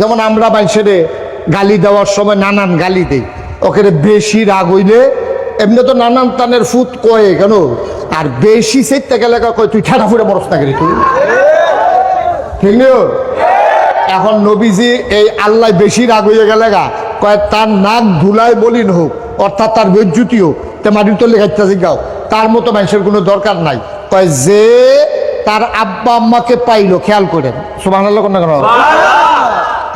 যেমন আমরা মানুষের গালি দেওয়ার সময় নানান গালি দেই। ওকে বেশি রাগ হইলে এমনি তো নানান তানের ফুট কয়ে কেন? আর বেশি সেটতে গেলে কয়, তুই ঠেটা ফুটে মরস না গেলি তুই? ঠিক নিও এখন নবীজি এই আল্লাহ বেশি রাগ হয়ে গেলে গা কয়, তার নাক ধুলায় বলিন হোক, অর্থাৎ তার বেজ্জুতি হোক, তে মাটির তলে খাইতে গাও তার মতো মানুষের কোনো দরকার নাই। কয়, যে তার আব্বা আম্মাকে পাইলো, খেয়াল করেন। সুবাহ কেন?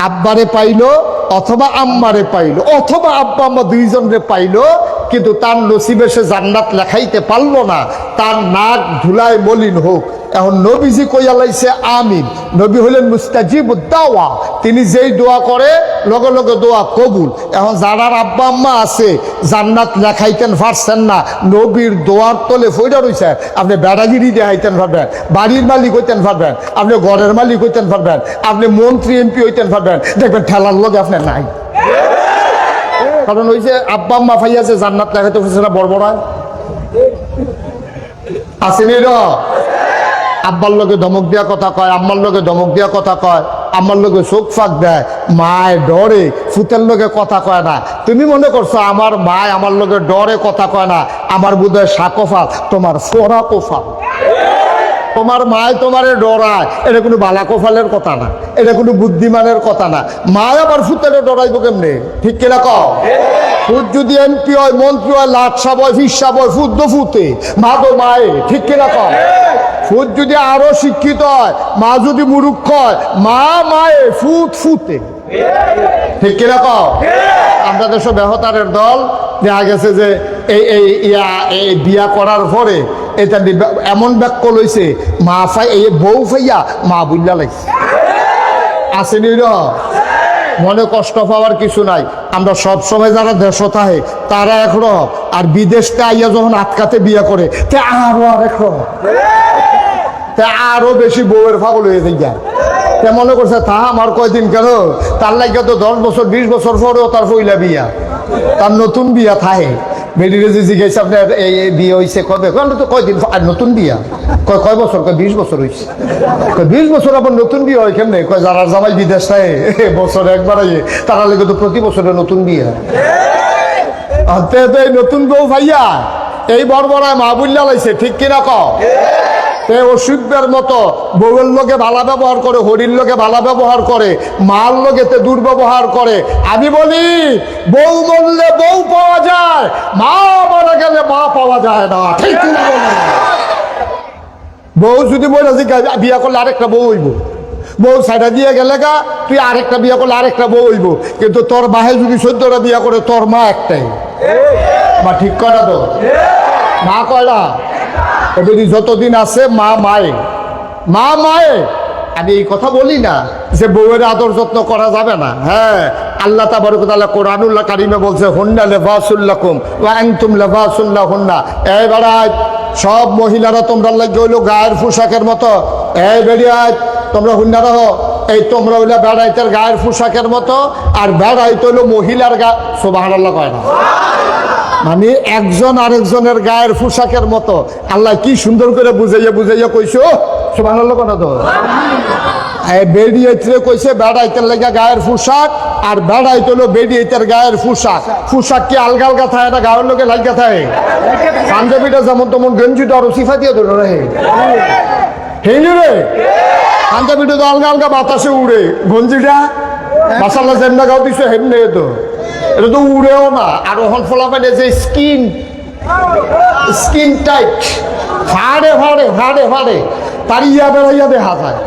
আব্বারে পাইলো অথবা আম্মারে পাইলো, অথবা আব্বা আম্মা দুইজনরে পাইলো, কিন্তু তার নসিবে সে জান্নাত লেখাইতে পারল না। তার নাক ধুলায় মলিন হোক। এখন নবীজি কইয়া লাইছে আমিন। নবী হলেন মুস্তাজিব দাওয়া। তিনি যেই দোয়া করে, লগে লগে দোয়া কবুল। এখন যারার আব্বা আম্মা আছে, জান্নাত লেখাইতেন পারছেন না। নবীর দোয়ার তলে ফইরা রইছে। আপনি বেড়াগিরি দেখাইতেন পারবেন, বাড়ির মালিক হইতেন পারবেন, আপনি ঘরের মালিক হইতেন পারবেন, আপনি মন্ত্রী এমপি হইতেন পারবেন। দেখবেন ঠেলার লগে আপনি নাই। কারণ ওই যে আব্বা আম্মা ফাইয়াছে জান্নাত লেখাইতে পারছে না, বড় আসেনি র। আব্বার লোকে ধমক দিয়া কথা কয়, আম্মার লোকে ধমক দিয়া কথা কয় আমার লোকে চোখ ফাঁক দেয়, মায় ডরে, ফুতের লোকে কথা কয় না। তুমি মনে করছ আমার মায় আমার লোকে ডরে কথা কয় না, আমার বোধহয় সাকোফাল তোমার ফোরা কোফাল তোমার মায় তোমারে ডরায়। এটা কোনো বালা কোফালের কথা না। এটা কোনো বুদ্ধিমানের কথা না। মায় আবার ফুতেরে ডরাইব কেমনে? ঠিক কিনা কও ফুট যদি এমপি হয়, মন্ত্রী হয় লাট সাব হয় ফিসাব হয় ফুট তো ফুতে মা তো মায়ে। ঠিক কিনা কও ফুট যদি আরও শিক্ষিত হয়, মা যদি মুরুক্ষ হয়, মা মায়ে ফুট ফুতে ঠিক কিনা কও আমরা দেশে বেহতারের দল। দেখা গেছে যে এই এই, ইয়া, এই বিয়া করার পরে এটা এমন ব্যাক্য লইছে মা ফাই, এই বউ ফাইয়া মা বুল্লা লাগছে। আসেনি র মনে কষ্ট পাওয়ার কিছু নাই। আমরা সবসময় যারা দেশ থাকে তারা একরকম আর বিদেশটা আইয়া যখন আটকাতে বিয়ে করে, তে আরও আরেক রকম তে আরও বেশি বউয়ের ফাগল হয়ে যায়। তে মনে করছে, তা আমার কয়দিন কেন তার লাগে তো দশ বছর, বিশ বছর পরেও তার পইলা বিয়া। তার নতুন বিয়া থাহে। বেডিরে যে জিজ্ঞেস আপনার এই বিয়ে হয়েছে কবে আমরা তো কয়দিন, আর নতুন বিয়া? কয় কয় বছর, কয় বিশ বছর হয়েছে কয়, বিশ বছর আবার নতুন বিয়ে হয় কেমনে? কয়, যারা জামাই বিদেশ নাই বছর একবার আইয়ে, তারা লেগে তো প্রতি বছরে নতুন বিয়ে নতুন বউ ভাইয়া, এই বড়বড়ায় মা বুল্লা লাইছে, ঠিক কিনা ক তে অসুখের মতো বউয়ের লোকে ভালো ব্যবহার করে, হরির লোকে ভালো ব্যবহার করে, মার লোকে তে দুর্ব্যবহার করে। আমি বলি, বউ মরলে বউ পাওয়া যায়, মা মারা গেলে মা পাওয়া যায় না। ঠিক? বউ যদি জিজ্ঞাসা বিয়া করলে আরেকটা বউ হইব। বউ সাইডা দিয়ে গেলে গা, তুই আরেকটা বিয়া করলে আরেকটা বউ হইব। কিন্তু তোর বাহে যদি চোদ্দটা বিয়া করে, তোর মা একটাই। মা ঠিক করা তো? মা কয়টা? এবারে যতদিন আছে মা মায়ে। মা মায়ে? আমি এই কথা বলি না যে বউয়ের আদর যত্ন করা যাবে না। হ্যাঁ আল্লাহ তাবারকাল্লাহ কোরআনুল্লাহ কারিমে বলছে, হুন্না লেফাসুল্লাকুম ওয়া আনতুম লেফাসুল্লাহ হুন্না এই বেড়ায় সব মহিলারা তোমরা লাগে হইল গায়ের পোশাকের মতো। এই বেড়িয়ায় তোমরা হুন্না রহ। এই তোমরা হইলে বেড়াইতের গায়ের পোশাকের মতো, আর বেড়াইতে হইল মহিলার গা সোবাহ কয় না। মানে একজন আরেকজনের গায়ের পোশাকের মতো। আল্লাহ কি সুন্দর করে বুঝাইয়া বুঝাইয়া কইছো? সুবাহ কথা তো। বেডিয়েত্রে কইছে বেড়াইতের লেগে গায়ের পোশাক আর বেড়াইতে হলো বেডিয়েতের গায়ের পোশাক। পোশাক কি আলগা আলগা থাকে না গায়ের লোকে লাগা থাকে পাঞ্জাবিটা যেমন তেমন গেঞ্জিটা আরও সিফা দিয়ে ধরে রে হেঁজু রে। পাঞ্জাবিটা তো আলগা আলগা বাতাসে উড়ে। গঞ্জিটা মাসাল্লা যেমনা গাও দিছে হেমনে তো। এটা তো উড়েও না আর ওখান যে স্কিন স্কিন টাইট ফাড়ে ফাড়ে ফাড়ে ফাড়ে বেড়াইয়া যায়।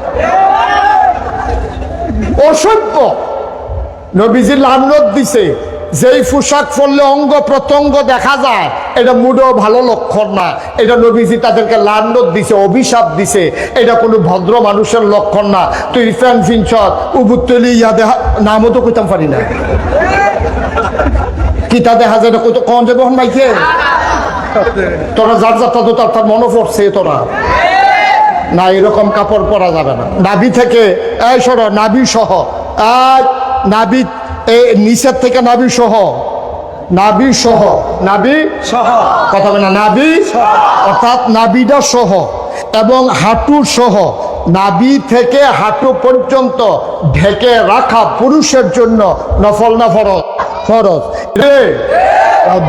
অসভ্য। দিছে, যেই পোশাক পরলে অঙ্গ প্রত্যঙ্গ দেখা যায়, এটা মুডও ভালো লক্ষণ না। এটা নবীজি তাদেরকে লানত দিছে, অভিশাপ দিছে। এটা কোনো ভদ্র মানুষের লক্ষণ না। তুই ফ্যান ফিনছত উবুত্তলি ইয়া দেখা নামও তো কইতাম পারি না। কিতা দেখা যায় কত কন যাবে হন মাইকে? তোরা যার যাত্রা তো তার তার মনে পড়ছে তোরা। না এরকম কাপড় পরা যাবে না। নাভি থেকে এই সরো নাভি সহ। আজ নাভি এই নিচের থেকে নাভি সহ। নাভি সহ। নাভি সহ। কথা বলে না নাভি অর্থাৎ নাভিটা সহ এবং হাঁটু সহ। নাবি থেকে হাঁটু পর্যন্ত ঢেকে রাখা পুরুষের জন্য নফল না ফরজ। রে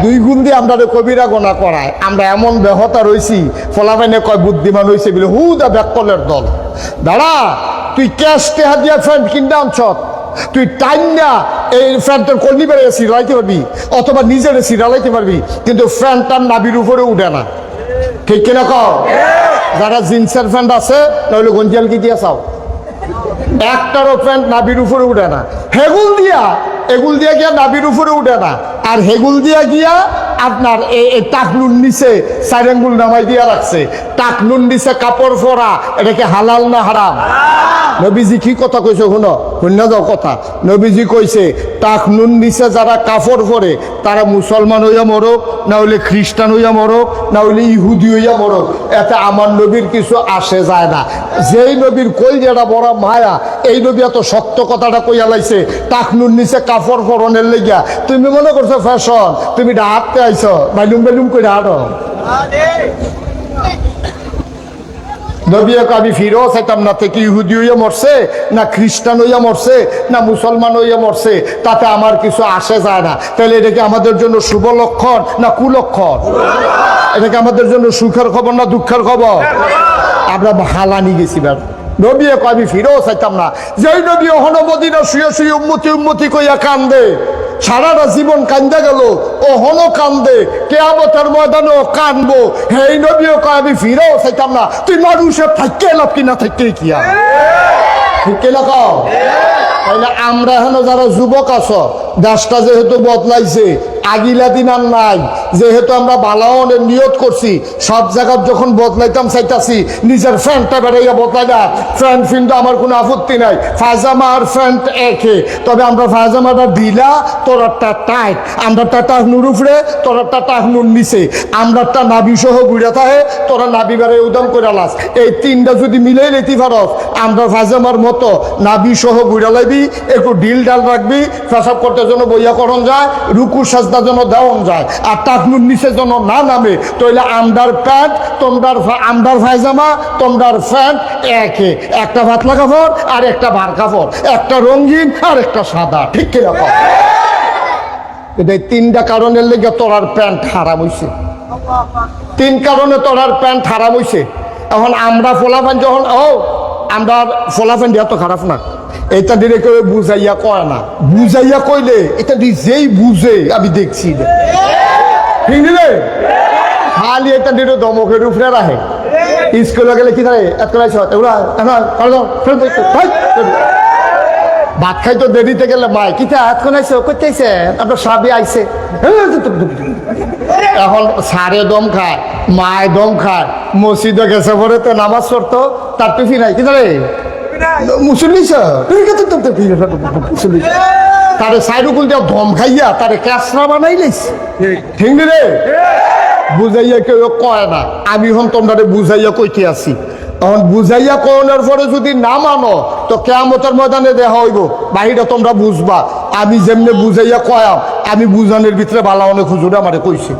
দুই গুণ দিয়ে আমরা কবিরা গোনা করায়। আমরা এমন ব্যাহতা রইছি ফলাফাইনে কয় বুদ্ধিমান হইছে বলে হু দা ব্যাকলের দল। দাঁড়া, তুই ক্যাশ টেহা দিয়া ফ্রেন্ড কিনতে আনছত তুই টাইম না এই ফ্যানটার কল্লি বেড়ে সিরাইতে পারবি, অথবা নিজের সিরালাইতে পারবি, কিন্তু ফ্যানটার নাবির উপরে উঠে না। ঠিক কিনা কও? যারা জিন্সের ফ্যান্ট আছে, তাহলে গঞ্জিয়াল কি দিয়া চাও? একটারও প্যান্ট নাবির উপরে উঠে না। হেগুল দিয়া এগুল দিয়া গিয়া নাবির উপরে উঠে না। আর হেগুল দিয়া গিয়া আপনার এই টাকনুর নিচে সাইরেঙ্গুল নামাই দিয়া রাখছে। টাকনুর নিচে কাপড় পরা এটাকে হালাল না হারাম? নবীজি কি কথা কইছে শুনো? শুন্য যাও কথা। নবীজি কইছে টাকনুন নিচে যারা কাপড় পরে তারা মুসলমান হইয়া মরক, না হইলে খ্রিস্টান হইয়া মরক, না হইলে ইহুদি হইয়া মরক। এতে আমার নবীর কিছু আসে যায় না। যেই নবীর কই যেটা বড় মায়া, এই নবী এত শক্ত কথাটা কইয়া লাইছে টাকনুর নিচে কাপড় পরনের লেগিয়া। তুমি মনে করছ, ফ্যাশন তুমি হাঁটতে আইছো বাইলুম বেলুম করে নবীকে আমি ফিরেও চাইতাম না থেকে ইহুদি মরছে, না খ্রিস্টান হইয়া মরছে, না মুসলমান হইয়া মরছে, তাতে আমার কিছু আসে যায় না। তাহলে এটা কি আমাদের জন্য শুভ লক্ষণ, না কুলক্ষণ? এটা কি আমাদের জন্য সুখের খবর, না দুঃখের খবর? আমরা হালানি গেছি বার নবী আমি ফিরেও চাইতাম না। যেই নবী অহন মদিনা শুয়ে শুয়ে উন্মতি উন্মতি কইয়া কান্দে সারাটা জীবন কান্দে গেল। ও হন কান্দে, কেয়ামতের ময়দানেও কানবো। হেই নবীও কয়, আমি ফিরেও চাইতাম না। তুই মানুষের থাকতে লাভ কি না থাকতে কি আর? ঠিক কিনা আমরা হেন যারা যুবক আছো, দেশটা যেহেতু বদলাইছে আগিলা দিন আর নাই। যেহেতু আমরা বালাওনের নিয়ত করছি, সব জায়গার যখন বদলাইতাম চাইতাছি, নিজের ফ্যান্টটা বেড়াইয়া বদলাই না ফ্যান্ট ফিন্ট আমার কোনো আপত্তি নাই। ফাজামা আর ফ্যান্ট একে। তবে আমরা ফাজামাটা দিলা তোরারটা টাইট। আমরাটা টাহনুর উপরে তোরারটা টাহনুর নিচে। আমরাটা নাবি সহ ঘুরে থাকে, তোরা নাবি বেড়ে উদম করে লাস এই তিনটা যদি মিলেই লেতি পারস আমরা ফাজামার মতো নাবি সহ ঘুরে লাইবি, একটু ডিল ডাল রাখবি, পেশাব করতে যেন বইয়া করণ যায় রুকু সাজদা যেন দেওয়ন যায় আর টাকনুর নিচে যেন না নামে তাহলে আমদার প্যান্ট, তোমরার ফা- আমদার ফায়জামা তোমরার প্যান্ট একে। একটা ভাতলা কাপড় আর একটা ভার কাপড়। একটা রঙিন আর একটা সাদা। ঠিক কীরকম এই তিনটা কারণের লেগে তোরার প্যান্ট হারাম হইছে। তিন কারণে তোরার প্যান্ট হারাম হইছে। এখন আমরা ফোলা ফোলাফান যখন ও, আমরা ফোলা ফোলাফান এত খারাপ না। এটা দিলে কেউ বুঝাইয়া কয় না। বুঝাইয়া কইলে এটা যেই বুঝে আমি দেখছি খালি এটা দিলে দমকের উপরে রাখে। স্কুলে গেলে কি থাকে? এত রাইছ এগুলা এনা, করে দাও, ফেরত দাও একটু, ভাই, ফেরত দাও। ভাত খাইতো দেরিতে গেলে মাই কিতা হাত কোনাইছে করতেছে আপনার সাবি আইছে। এখন সারে দম খায় মায় দম খায় মসজিদে গেছে পরে তো নামাজ পড়তো তার টুফি নাই কিনা রে? মুসল্লি মুসল্লি? তারে সাইডুকুল দিয়ে দম খাইয়া তারে ক্যাসরা বানাই লাইছে ঠিক রে? বুঝাইয়া কেউ কয় না। আমি হন তোমরা বুঝাইয়া কইতে আছি। তখন বুঝাইয়া কোনের পরে যদি না মানো তো কেয়ামতের ময়দানে দেখা হইব। বাহিরে তোমরা বুঝবা। আমি যেমনে বুঝাইয়া কয়াম আমি বুঝানোর ভিতরে বালা অনেক হুজুরে আমারে কইছে।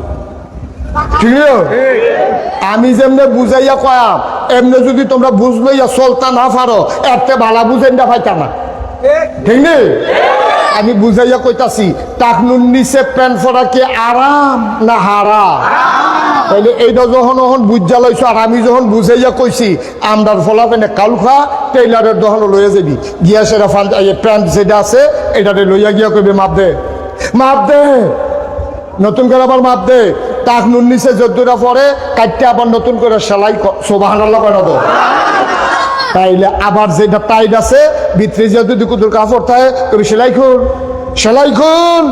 ঠিক আমি যেমনে বুঝাইয়া কয়াম, এমনি যদি তোমরা বুঝলইয়া চলতা না পারো, এতে বালা বুঝেন না পাইতা না। ঠিক নেই? আমি বুঝাইয়া কইতাছি টাকনুন নিচে প্যান্ট পরা কি আরাম না হারা তাইলে এইটা যখন যখন বুঝা লইছো, আর আমি যখন বুঝাইয়া কইছি আমদার ফলা পেনে কালুখা, টেইলারের দহন লইয়া যাবি। গিয়া সেটা ফান প্যান্ট যেটা আছে এটাতে লইয়া গিয়া কইবে, মাপ দে। মাপ দে। নতুন করে আবার মাপ দে। তাক নুন নিচে যদ্দুরা পরে কাটতে আবার নতুন করে সেলাই সোবাহান করে দো তাইলে আবার যেটা টাইট আছে, ভিতরে যদি কুতুর কাপড় থাকে, তুমি সেলাই খুন। সেলাই খুন।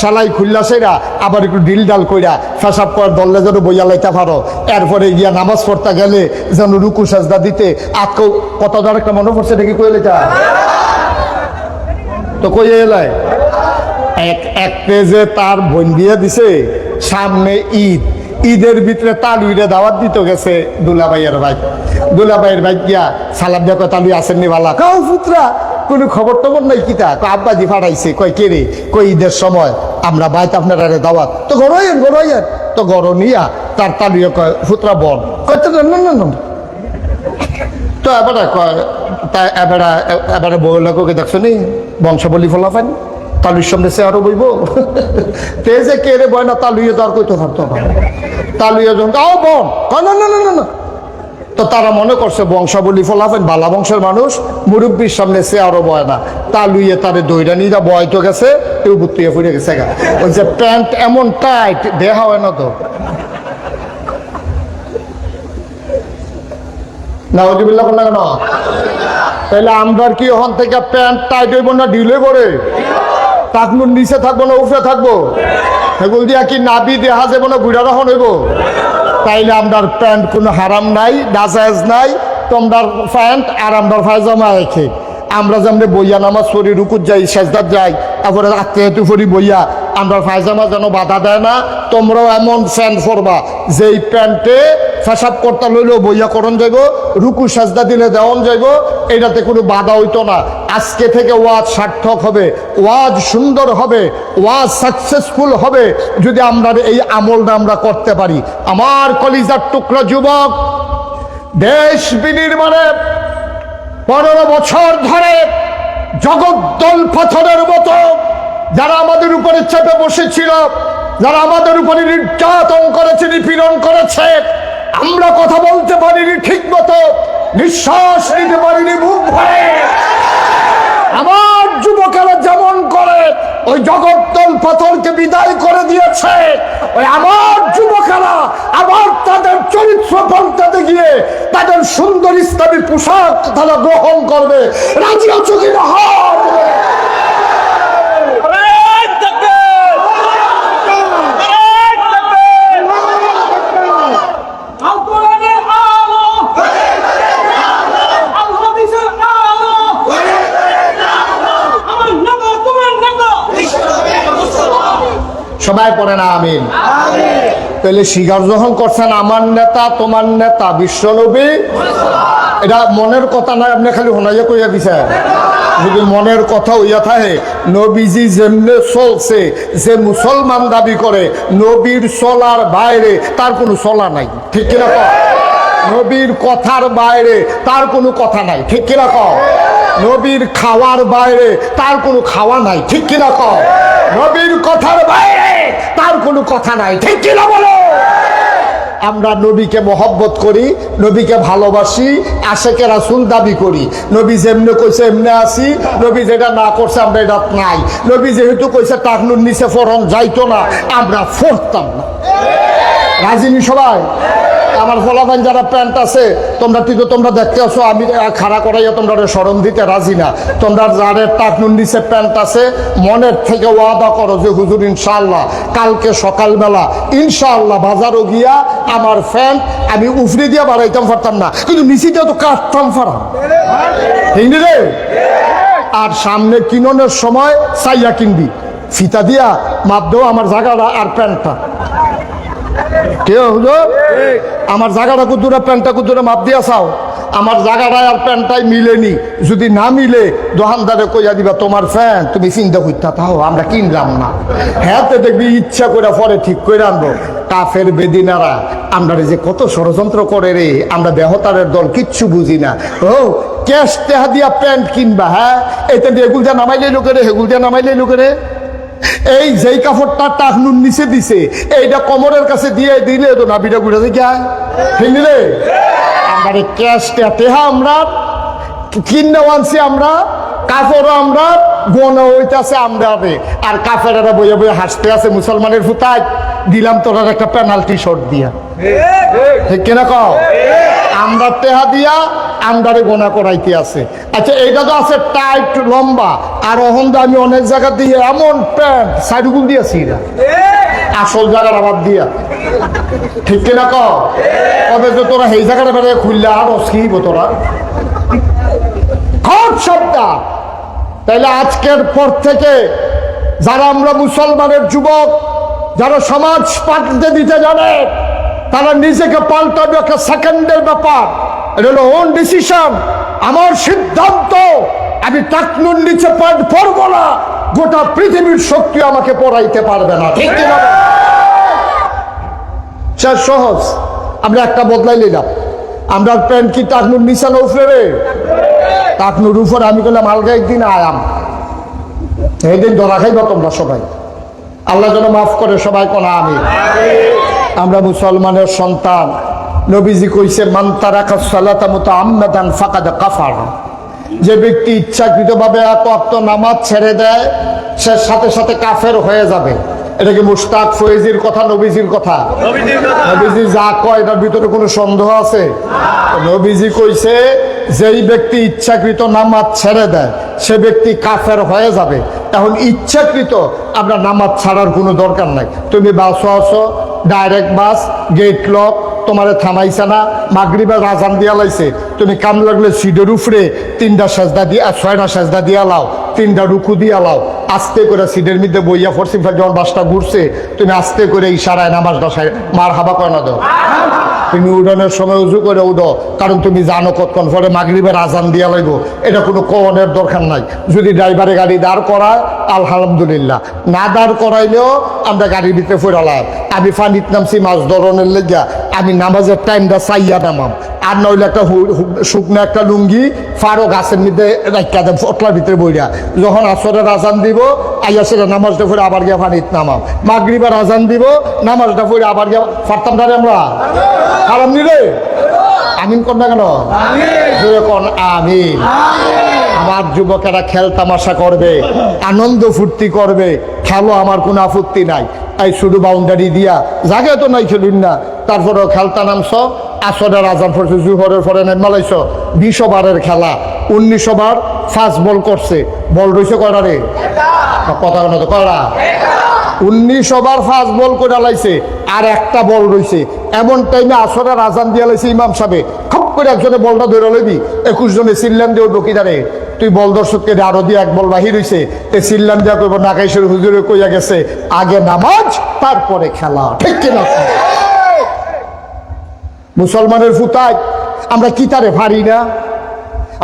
সেলাই খুললা সেরা, আবার একটু ডিল ডাল কইরা ফেসাব করার দললে যেন বইয়া লাইতে পারো। এরপরে গিয়া নামাজ পড়তে গেলে যেন রুকু সাজদা দিতে আজকে কত ধর একটা মনে পড়ছে দেখি কই লেটা তো কই এলাই? এক এক পেজে তার বোন দিয়ে দিছে। সামনে ঈদ। ঈদের ভিতরে তালুইরে দাওয়াত দিত গেছে দুলাভাইয়ের ভাই। দুলাভাইয়ের ভাই গিয়া, সালাম দেখো তালুই আসেননি বালা? কাউ পুত্রা, কোনো খবর টবর নাই কিতা? আব্বাজি ফাটাইছে। কয়, কে রে? কই ঈদের সময় আমরা বাইতে আপনার দাওয়াত। তো গরইয়েন গরইয়েন তো গর নিয়া। তার তালুয়ে কয়, পুত্রা, বন। কয়, তো, না না তো এবারে কয়, তা এবারে এবারে বউলাকে দেখছ নি? বংশাবলী ফলাফেন? তালুর সামনে আরও বইব। তে যে কে রে বয় না, তালুইয়ে তো আর কইতে পারতো না। তালুইয়ে যখন, আও বোন। না না না না তো তারা মনে করছে, বংশাবলী ফলাফেন, বালা বংশের মানুষ, মুরব্বীর সামনে সে আরও বয় না। তা লুইয়ে তারে দইরা নিয়ে বয় তো গেছে কেউ বুত্তুয়ে ফুরে গেছে গা। ওই যে প্যান্ট এমন টাইট, দেহা হয় না তো। না ওজিবিল্লা করলে কেন? তাহলে আমরা কি ওখান থেকে প্যান্ট টাইট হইব না, ঢিলে করে টাকনুর নিচে থাকব না উপরে থাকব? সেগুলো দিয়া কি নাবি দেহা যাব না বুড়া রহন হইব? তাইলে আমরার প্যান্ট কোনো হারাম নাই, নাজায়েজ নাই তোমরার প্যান্ট আর আমরার ফায়জামা রেখে। আমরা যেমন বইয়া নামাজ পড়ি, রুকুত যাই সেজদার যাই, তারপরে আত্মীয়তু পড়ি বইয়া আমরা ফায়জামা যেন বাধা দেয় না, তোমরাও এমন প্যান্ট পরবা, যেই প্যান্টে ফেসাব করতে লইলেও বইয়া করণ যাইব, রুকু সাজদা দিলে দেওয়ান যাইব এটাতে কোনো বাধা হইতো না। আজকে থেকে ওয়াজ সার্থক হবে, ওয়াজ সুন্দর হবে, ওয়াজ সাকসেসফুল হবে, যদি আমরা এই আমলটা আমরা করতে পারি। আমার কলিজার টুকরা যুবক, দেশ বিনির্মাণে পনেরো বছর ধরে জগদ্দল পাথরের মতো যারা আমাদের উপরে চেপে বসেছিল, যারা আমাদের উপরে নির্যাতন করেছে, নিপীড়ন করেছে আমরা কথা বলতে পারিনি ঠিক মতো, নিঃশ্বাস নিতে পারিনি মুখ ভরে। আমার যুবকেরা যেমন করে, ওই জগদ্দল পাথরকে বিদায় করে দিয়েছে। ওই আমার যুবকেরা আবার তাদের চরিত্র পাল্টাতে গিয়ে তাদের সুন্দর ইসলামী পোশাক তারা গ্রহণ করবে। রাজি আছো কিনা? সবাই পড়ে না আমিন। তাহলে স্বীকার যখন করছেন আমার নেতা তোমার নেতা বিশ্বনবী? এটা মনের কথা না আপনি খালি শোনাইয়া কইয়া দিছে যদি মনের কথা হইয়া থাকে নবীজি যেমনে চলছে যে মুসলমান দাবি করে নবীর চলার বাইরে তার কোনো চলা নাই। ঠিক কিনা? নবীর কথার বাইরে তার কোনো কথা নাই। ঠিক কিনা কও? নবীর খাওয়ার বাইরে তার কোনো খাওয়া নাই, ঠিক কিনা কও? নবীর কথার বাইরে তার কোনো কথা নাই, ঠিক কিনা বলো? আমরা নবীকে মহব্বত করি, নবীকে ভালোবাসি, আশেকে রাসুল দাবি করি। নবী যেমনে কইছে এমনি আসি নবী যেটা না করছে আমরা এটা নাই। নবী যেহেতু কইছে টাকনুর নিচে ফরন যাইতো না, আমরা ফরতাম না। রাজিনী সবাই? আমার ফলাফান যারা প্যান্ট আছে, তোমরা কিন্তু তোমরা দেখতে আসো আমি খাড়া করাইয়া তোমরা স্মরণ দিতে রাজি না। তোমরা যাদের টাকনুর নিচে প্যান্ট আছে, মনের থেকে ওয়াদা করো যে, হুজুর ইনশাল্লাহ কালকে সকালবেলা ইনশাল্লাহ বাজারও গিয়া আমার প্যান্ট আমি উফরে দিয়া বাড়াইতাম পারতাম না। কিন্তু নিচেটা তো কাটতাম ঠিক রে? আর সামনে কিননের সময় সাইয়া কিনবি। ফিতা দিয়া দেও আমার জায়গাটা আর প্যান্টটা কেউ হলো আমার জায়গাটা কুদুরা প্যান্টটা কুদুরা মাপ দিয়া চাও। আমার জায়গাটায় আর প্যান্টটাই মিলেনি। যদি না মিলে দোকানদারে কইয়া দিবা, তোমার ফ্যান, তুমি চিন্তা করতে তাও আমরা কিনলাম না। হ্যাঁ তো দেখবি ইচ্ছা করে পরে ঠিক করে আনব। কাফের বেদিনারা আমরা যে কত ষড়যন্ত্র করে রে, আমরা দেহতারের দল কিচ্ছু বুঝি না। ও, ক্যাশ টেহা দিয়া প্যান্ট কিনবা হ্যাঁ? এটা এগুল যা নামাইলে লোকেরে হেগুল যা নামাইলে লোকেরে এই যেই কাপড়টা টাক নুন নিচে দিছে, এইটা কোমরের কাছে দিয়ে দিলে তো নাবিটা ঘুরে দেখি ফেলিলে আমরা ক্যাশটা তেহা আমরা, কিনে আনছি আমরা কাপড়ও আমরা গনা হইতাছে আমরা আর কাফেরা বইয়ে বইয়ে হাসতে আছে, মুসলমানের ফুতায়, দিলাম তোরা একটা পেনাল্টি শট দিয়া। ঠিক কিনা কও? আমরা টেহা দিয়া আমদারে গোনা করাইতে আছে। আচ্ছা এইটা তো আছে টাইট লম্বা। আর ওহন তো আমি অনেক জায়গা দিয়ে, এমন প্যান্ট সাইডগুল দিয়েছি এরা। আসল জায়গার আবার দিয়া। ঠিক কিনা কও? কবে তো তোরা সেই জায়গাটা বেড়ে খুললে আর অস্কিব তোরা। খুব সবটা তাইলে আজকের পর থেকে যারা আমরা মুসলমানের যুবক, যারা সমাজ পাল্টে দিতে জানে, তারা নিজেকে পাল্টাবে একটা সেকেন্ডের ব্যাপার। এটা হলো ওন ডিসিশন আমার সিদ্ধান্ত, আমি টাকনুর নিচে প্যান্ট পরবো না, গোটা পৃথিবীর শক্তি আমাকে পড়াইতে পারবে না। ঠিক? সহজ। আমরা একটা বদলাই নিলাম। আমরা প্যান্ট কি টাকনুর নিচা না উফরে রে টাকনুর উপরে আমি বললাম আলগা একদিন আয়াম। এইদিন ধরা খাইবা তোমরা সবাই। আল্লাহ যেন মাফ করে সবাই কোনা আমি আমরা মুসলমানের সন্তান। নবীজি কইছে মান্তারা সালাতা মতো আম্মাদান ফাকাদ কাফারা। যে ব্যক্তি ইচ্ছাকৃতভাবে এক অক্ত নামাজ ছেড়ে দেয় সে সাথে সাথে কাফের হয়ে যাবে। এটা কি মুস্তাক ফয়েজির কথা নবীজির কথা? নবীজি যা কয় এটার ভিতরে কোনো সন্দেহ আছে? নবীজি কইছে যেই ব্যক্তি ইচ্ছাকৃত নামাজ ছেড়ে দেয়, সে ব্যক্তি কাফের হয়ে যাবে। এখন ইচ্ছাকৃত আমরা নামাজ ছাড়ার কোনো দরকার নাই। তুমি বাস আসো ডাইরেক্ট বাস গেট লক তোমারে থামাইছে না মাগরিবের রাজান দিয়া লাইছে। তুমি কাম লাগলে সিডের উপরে তিনটা সাজদা দিয়ে, ছয়টা সাজদা দিয়া লাও, তিনটা রুকু দিয়া লাও। আস্তে করে সিডের মধ্যে বইয়া ফরসি যখন বাসটা ঘুরছে। তুমি আস্তে করে ইশারায় সাই- মার হাবা করে না দাও তুমি উড়ানোর সময় উজু করে উঠো কারণ তুমি জানো কতক্ষণ পরে মাগরিবের আজান দিয়া লাগবো এটা কোনো কনের দরকার নাই। যদি ড্রাইভারে গাড়ি দাঁড় করায়, আলহামদুলিল্লাহ। না দাঁড় করাইলেও আমরা গাড়ির ভিতরে ফেরালাম। আমি ফানিত নামছি মাছ ধরনের লেগা আমি নামাজের টাইমটা চাইয়া নামাম। আর নইলে একটা শুকনো একটা লুঙ্গি ফারো গাছের মধ্যে রাখা দেব ফটলার ভিতরে বইরা। যখন আসরের আজান দিব আইয়া সেটা নামাজটা পড়ে আবার গিয়া ফানিত নামাম। মাগরিবার আজান দিব নামাজটা পড়ে আবার গিয়া ফারতাম না রে আমরা? হারাম নিলে আমিন কর না কেন? কন আমিন। আমার যুবকেরা খেল তামাশা করবে আনন্দ ফুর্তি করবে খেলো আমার কোনো আপত্তি নাই। এই শুধু বাউন্ডারি দিয়া জাগে তো নাই খেলুন না। তারপরেও খেলতা নামছ আসরের আজান পড়ছে জুহরের পরে মালাইছ। বিশ ওভারের খেলা উনিশ ওভার ফার্স্ট বল করছে। বল রয়েছে কয়টা রে? কথা তো কয়টা? উনিশ ওভার ফার্স্ট বল করে লাইছে আর একটা বল রইছে। এমন টাইমে আসরের আজান দিয়ে লাইছে ইমাম সাহেব। খপ করে একজনে বলটা ধরে লইবি একুশ জনে সিল্লাম দিয়ে উঠবো কিনারে তুই বল দর্শককে আরও দিয়ে এক বল বাহির হইছে। এ সিল্লাম দিয়া কইব নাকাইশের হুজুরে কইয়া গেছে, আগে নামাজ, তারপরে খেলা। ঠিক কিনা মুসলমানের ফুতায় আমরা কিতারে পারি না?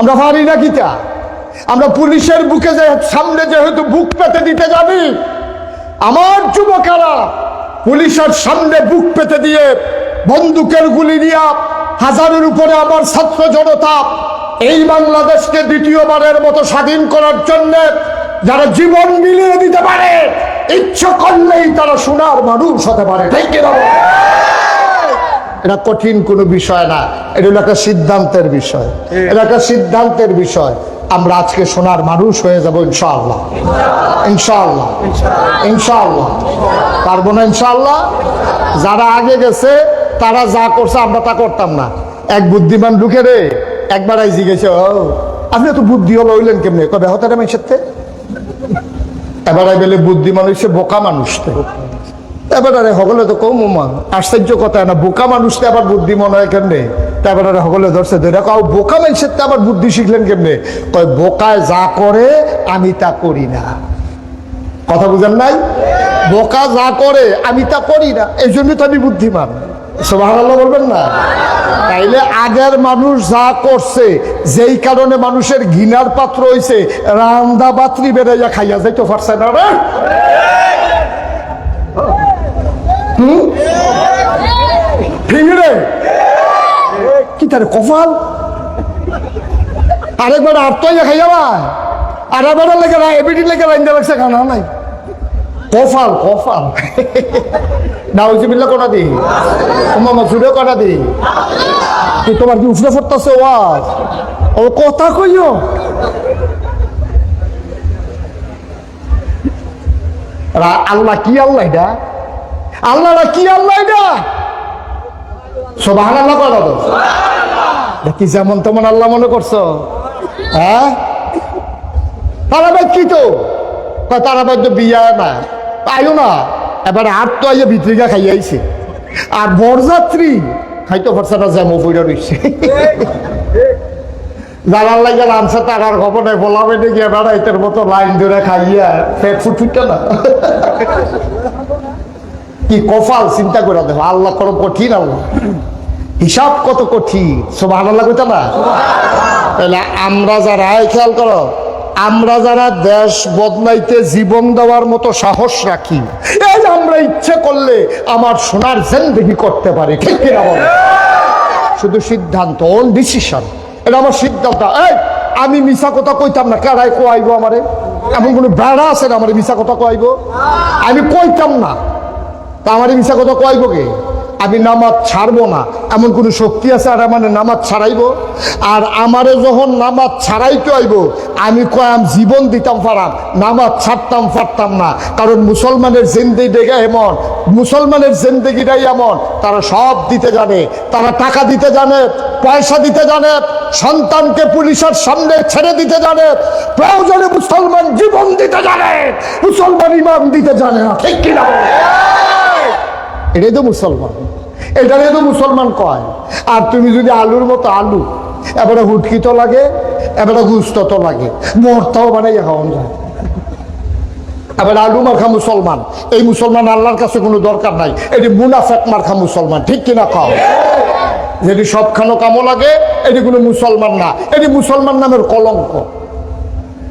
আমরা পারি না কিতা আমরা পুলিশের বুকে যে সামনে যেহেতু বুক পেতে দিতে যাবি আমার যুবকেরা পুলিশের সামনে বুক পেতে দিয়ে বন্দুকের গুলি দিয়া হাজারের উপরে আমার ছাত্র জনতা এই বাংলাদেশকে দ্বিতীয়বারের মতো স্বাধীন করার জন্য যারা জীবন মিলিয়ে দিতে পারে, ইচ্ছা করলেই তারা সোনার মানুষ হতে পারে। এটা কঠিন কোনো বিষয় না। এটা একটা সিদ্ধান্তের বিষয়। এটা একটা সিদ্ধান্তের বিষয়। আমরা আজকে সোনার মানুষ হয়ে যাব ইনশাআল্লাহ। ইনশাআল্লাহ। ইনশাআল্লাহ। পারব না ইনশাআল্লাহ? যারা আগে গেছে, তারা যা করছে, আমরা তা করতাম না। এক বুদ্ধিমান ঢুকে রে একবার আই জিজ্ঞেস আপনি তো বুদ্ধি হলো হইলেন কেমনি? কবে হতে রে মানুষের? এবার আই বলে বুদ্ধিমান হচ্ছে বোকা মানুষ তো। এবার আরে সকলে তো কম মা আশ্চর্য কথা, না, বোকা মানুষটা আবার বুদ্ধি মনে হয় কেমনে? তারপর আরে সকলে ধরছে, ধরে কাউ বোকা মানুষের তো আবার বুদ্ধি শিখলেন কেমনে? কয়, বোকায় যা করে, আমি তা করি না। কথা বুঝেন নাই? বোকা যা করে, আমি তা করি না। এই জন্য তো আমি বুদ্ধিমান। সোভাল্লাহ বলবেন না? তাইলে আগের মানুষ যা করছে, যেই কারণে মানুষের ঘৃণার পাত্র হইছে, রান্দা বাত্রি বেড়ে যা খাইয়া যাইতো পারছে না রে। ফিঙ্গিরে কি তার কপাল? আরেকবার আর তো খাই যাবা আর একবার লেগে না এবিটি লেগে রাইন্দা লাগছে, খানা নাই। কফাল কফাল। নাউজিবিল্লা কটা দি মামা জুড়ে কটা দি তোমার কি উফরে ফটতাছে ওয়াজ? ও কথা কইও। আল্লাহ কি আল্লাহ এটা? আল্লাহ কি আল্লাহ এটা? সোবাহান আল্লাহ করা তো কি যেমন তেমন আল্লাহ মনে করছ? হ্যাঁ? তারাবাদ কি তো? কয় তারাবাদ তো বিয়া না। আইও না। এবার আর তো আইয়া ভিতরিকা খাই আইছে। আর বরযাত্রী, খাইতো খরচাটা যেমন বইরা রইছে। জানার লাগে আনছে তারার খবর নাই বলাবে নাকি এটার মতো লাইন ধরে খাইয়া পেট ফুট ফুটতে না। কি কফাল চিন্তা করে দেখো, আল্লাহ কত কঠিন আল্লাহ। হিসাব কত কঠিন সব আল্লাহ কইতা না? তাহলে আমরা যারা খেয়াল করো আমরা যারা দেশ বদলাইতে জীবন দেওয়ার মতো সাহস রাখি, এই আমরা ইচ্ছে করলে আমার সোনার জেন্দেগি করতে পারি, ঠিক কিনা বলো? শুধু সিদ্ধান্ত ওন ডিসিশন এটা আমার সিদ্ধান্ত। এই, আমি মিশা কথা কইতাম না কারাই কোয়াইবো আমারে? এমন কোনো বেড়া আছে না আমার মিশা কথা কোয়াইবো আমি কইতাম না। তা আমার মিশা কথা কইব কে? আমি নামাজ ছাড়বো না। এমন কোনো শক্তি আছে? আর মানে নামাজ ছাড়াইবো? আর আমারে যখন নামাজ ছাড়াইতে হইব আমি কয়াম জীবন দিতাম পারাম নামাজ ছাড়তাম পারতাম না। কারণ মুসলমানের জিন্দিগি এমন, মুসলমানের জিন্দিগিটাই এমন। তারা সব দিতে জানে, তারা টাকা দিতে জানে, পয়সা দিতে জানে, সন্তানকে পুলিশের সামনে ছেড়ে দিতে জানে, প্রয়োজনে মুসলমান জীবন দিতে জানে, মুসলমান ইমান দিতে জানে না। ঠিক কিনা এটাই তো মুসলমান। এটাই তো মুসলমান কয়। আর তুমি যদি আলুর মতো আলু, এবারে হুটকি তো লাগে, এবারে গুস্ত তো লাগে, মরতাও বানাইয়া খাওয়ান যায়। এবার আলু মার্খা মুসলমান, এই মুসলমান আল্লাহর কাছে কোনো দরকার নাই। এটি মুনাফেক মার্খা মুসলমান, ঠিক কিনা খাও যেটি সবখানো কামো লাগে, এটি কোনো মুসলমান না। এটি মুসলমান নামের কলঙ্ক।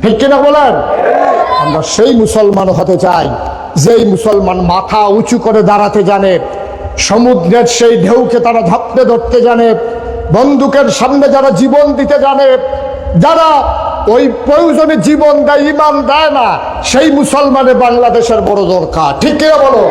ঠিক কিনা বলেন? আমরা সেই মুসলমান হতে চাই, যেই মুসলমান মাথা উঁচু করে দাঁড়াতে জানে। সমুদ্রের সেই ঢেউকে তারা ধাপতে ধরতে জানে, বন্দুকের সামনে যারা জীবন দিতে জানে, যারা ওই প্রয়োজনে জীবন দেয়, ইমান দেয় না, সেই মুসলমানে বাংলাদেশের বড় দরকার। ঠিক বলো?